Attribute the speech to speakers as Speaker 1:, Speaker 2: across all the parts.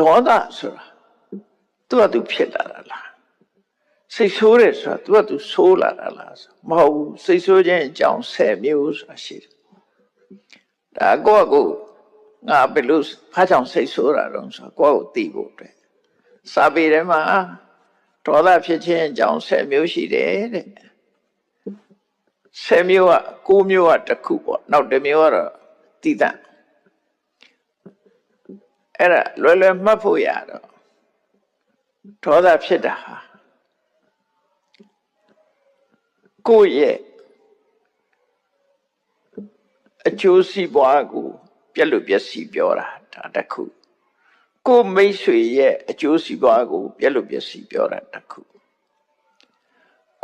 Speaker 1: ဒေါသဆိုတာသူကသူဖြစ်လာတာလားစိတ်ဆိုးတယ်ဆိုတာသူကသူဆိုးလာတာလားဆိုမဟုတ်ဘူးစိတ်ဆိုးခြင်းအကြောင်း10မျိုးဆိုတာရှိတယ်ဒါကိုယ့်အကိုငါဘယ်လိုဖားချောင်စိတ်ဆိုးတာတော့ဆိုကိုယ့်ကိုသိဖို့အတွက်စာပေထဲမှာဒေါသဖြစ်ခြင်းအကြောင်း10မျိုးရှိတယ်တဲ့10မျိုးက9မျိုးကတစ်ခုပေါ့နောက်တစ်မျိုးကတော့တိတတ် အဲ့ဒါလွယ်လွယ်မှတ်ဖို့ရတော့ဒေါသဖြစ်တာဟာကိုယ့်ရဲ့အကျိုးစီးပွားကိုပြက်လို့ပြက်စီပြောတာဒါတစ်ခုကိုယ်မိတ်ဆွေရဲ့အကျိုးစီးပွားကိုပြက်လို့ပြက်စီပြောတာတစ်ခု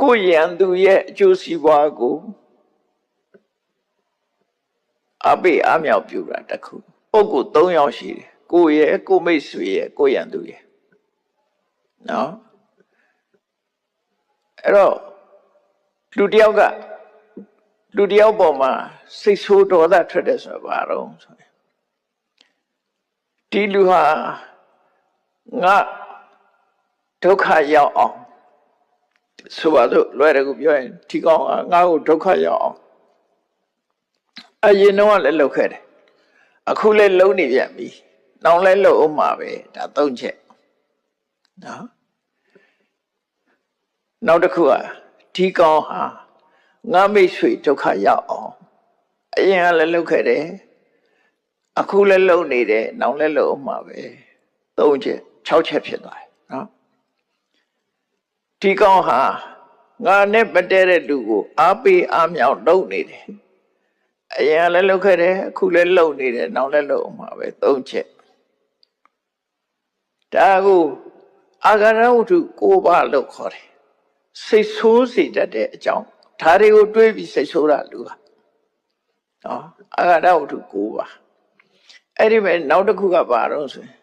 Speaker 1: ကိုယ်ရန်သူရဲ့အကျိုးစီးပွားကိုအပိအမြောက်ပြုတာတစ်ခုပုဂ္ဂိုလ်၃ယောက်ရှိတယ် ကိုယ်ရဲ့ကိုယ်မိတ်ဆွေရဲ့ကိုယ်ရန်သူရဲ့နော်အဲ့တော့လူတစ်ယောက်ကလူတစ်ယောက်ပေါ်မှာစိတ်ဆိုးဒေါသထွက်တယ်ဆိုတာဘာတော့ဆိုရင်ဒီလူဟာငါဒုက္ခရောက်အောင်ဆိုပါတော့လွယ်တယ်ကိုပြောရင်ဒီကောင်ကငါ့ကိုဒုက္ခရောက်အောင်အရင်တော့လည်းလုပ်ခဲ့တယ်အခုလည်းလုံးနေပြန်ပြီ နောင်လည်းလုပ်အောင်မှာပဲဒါသုံးချက်နော်နောက်တစ်ခုကဒီကောင်ဟာငါမိတ်ဆွေဒုက္ခရောက်အောင်အရင်ကလည်းလုပ်ခဲ့တယ်အခုလည်းလုပ်နေတယ်နောင်လည်းလုပ်အောင်မှာပဲသုံးချက်၆ချက်ဖြစ်သွားတယ်နော်ဒီကောင်ဟာငါနဲ့မတည့်တဲ့လူကိုအားပေးအားမြောက်လုပ်နေတယ်အရင်ကလည်းလုပ်ခဲ့တယ်အခုလည်းလုပ်နေတယ်နောက်လည်းလုပ်အောင်မှာပဲသုံးချက် ဒါကိုအာဂရဝတ္ထု၉ပါးလို့ခေါ်တယ်စိတ်ဆိုးစေတတ်တဲ့အကြောင်းဒါတွေကိုတွေးပြီးစိတ်ဆိုးတာလူဟာနော်အာဂရဝတ္ထု၉ပါးအဲ့ဒီမဲ့နောက်တစ်ခုကဘာတော့ဆိုရင်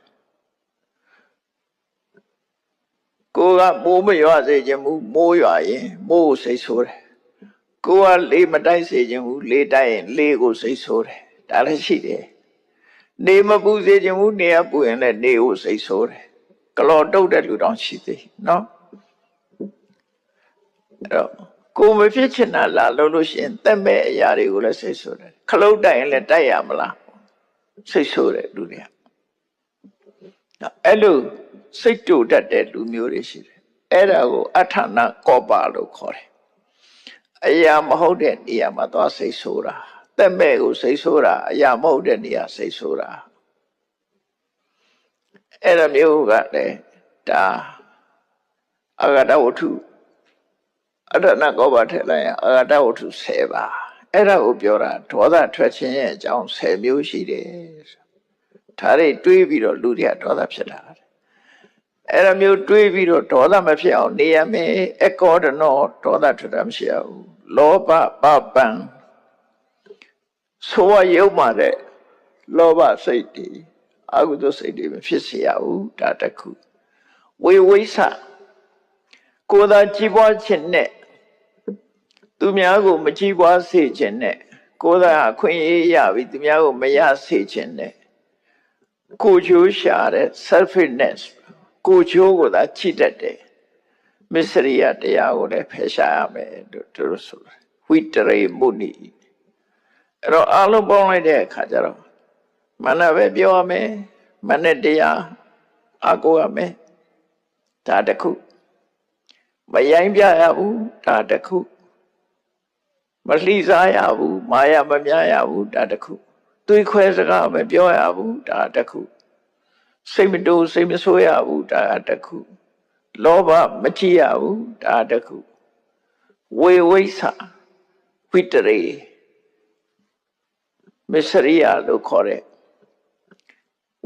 Speaker 1: ကိုကမိုးမရွာစေခြင်းမူမိုးရွာရင်မိုးကိုစိတ်ဆိုးတယ်ကိုကလေမတိုက်စေခြင်းမူလေတိုက်ရင်လေကိုစိတ်ဆိုးတယ်ဒါလည်းရှိတယ် နေမပူစေခြင်းမူနေရပူရင်လည်းနေကိုစိတ်ဆိုးတယ်ကလော်တုတ်တဲ့လူတောင်ရှိသေးနော်အဲ့တော့ကိုမဖြစ်ချင်တာလာလို့လို့ရှိရင်တက်မဲ့အရာတွေကိုလည်းစိတ်ဆိုးတယ်ခလုတ်တိုက်ရင်လည်းတိုက်ရမလားစိတ်ဆိုးတယ်လူတွေကအဲ့လိုစိတ်တူတတ်တဲ့လူမျိုးတွေရှိတယ်အဲ့ဒါကိုအထာဏကောပါလို့ခေါ်တယ်အရာမဟုတ်တဲ့နေရာမှာသွားစိတ်ဆိုးတာ တက်မဲ့ကိုစိတ်ဆိုးတာအရာမဟုတ်တဲ့နေရာစိတ်ဆိုးတာအဲ့ဒါမျိုးကလည်းဒါအဂတဝတ္ထုအရဏကောပါထည့်လိုက်ရင်အဂတဝတ္ထု10ပါအဲ့ဒါကိုပြောတာဒေါသထွက်ခြင်းရဲ့အကြောင်း10မျိုးရှိတယ်ဒါတွေတွေးပြီးတော့လူတွေကဒေါသဖြစ်တာအဲ့ဒါမျိုးတွေးပြီးတော့ဒေါသမဖြစ်အောင်နေရမယ်အကောဒနောဒေါသထွက်တာမရှိရဘူးလောဘပပံ ဆိုရရုပ်မှတဲ့လောဘစိတ်တွေအကုသိုလ်စိတ်တွေမဖြစ်စေရဘူးဒါတခုဝေဝိဆကိုယ်သာကြည်ပွားခြင်းနဲ့သူများကိုမကြည်ပွားစေခြင်းနဲ့ကိုယ်သာအခွင့်အရေးရပြီသူများကိုမရစေခြင်းနဲ့ကိုချိုးရှာတဲ့ selfishness ကိုချိုးကိုသာချိတတ်တယ်မစ္စရိယတရားကိုလည်းဖယ်ရှားရမယ်လို့သူတို့ဆိုတယ်ဝိတရေမုနိ အဲ့တော့အလုံးပေါင်းလိုက်တဲ့အခါကျတော့မနပဲပြောရမယ်မနဲ့တရားအကိုရမယ်ဒါတခုမရိုင်းပြရဘူးဒါတခုမလှီစားရဘူးမာယာမများရဘူးဒါတခုသွေးခွဲစကားမပြောရဘူးဒါတခုစိတ်မတိုးစိတ်မဆိုးရဘူးဒါတခုလောဘမကြည့်ရဘူးဒါတခုဝေဝိဆာဝိတရေ မစ္စရိယလို့ခေါ်တဲ့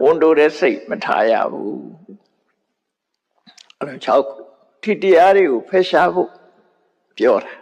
Speaker 1: ဝန်တိုတဲ့စိတ်မထားရဘူးအဲ့တော့6ခုဒီတရားတွေကိုဖယ်ရှားဖို့ပြောတာ